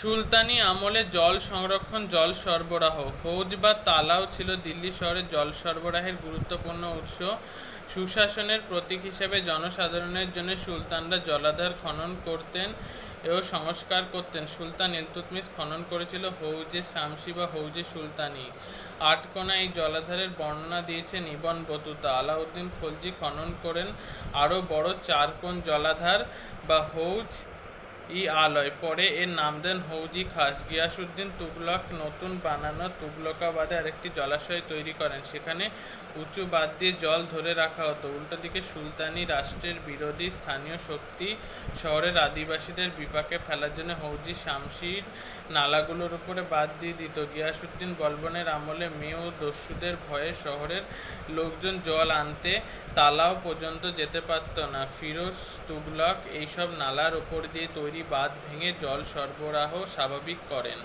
সুলতানি আমলে জল সংরক্ষণ, জল সরবরাহ। হৌজ বা তালাও ছিল দিল্লি শহরে জল সরবরাহের গুরুত্বপূর্ণ উৎস। সুশাসনের প্রতীক হিসেবে জনসাধারণের জন্য সুলতানরা জলাধার খনন করতেন ও সংস্কার করতেন। সুলতান ইলতুৎমিশ খনন করেছিল হৌজে শামসি বা হৌজে সুলতানি। আটকোনা এই জলাধারের বর্ণনা দিয়েছেন ইবন বতুতা। আলাউদ্দিন খলজি খনন করেন আরও বড় চারকোণ জলাধার বা হৌজ ই আলয়। পরে এর নাম দেন হৌজি খাস। গিয়াসুদ্দিন তুগলক নতুন বানানো তুগলকাবাদে আরেকটি জলাশয় তৈরি করেন। সেখানে উঁচু বাদ দিয়ে জল ধরে রাখা হতো। উল্টো দিকে সুলতানি রাষ্ট্রের বিরোধী স্থানীয় শক্তি শহরের আদিবাসীদের বিপাকে ফেলার জন্য হৌজি শামশির নালাগুলোর উপরে বাদ দিয়ে দিত। গিয়াসুদ্দিন বলবনের আমলে মেয়ে ও দস্যুদের ভয়ে শহরের লোকজন জল আনতে তালাও পর্যন্ত যেতে পারত না। ফিরোজ তুগলক এইসব নালার ওপর দিয়ে তৈরি বাঁধ ভেঙে জল সরবরাহ স্বাভাবিক করেন।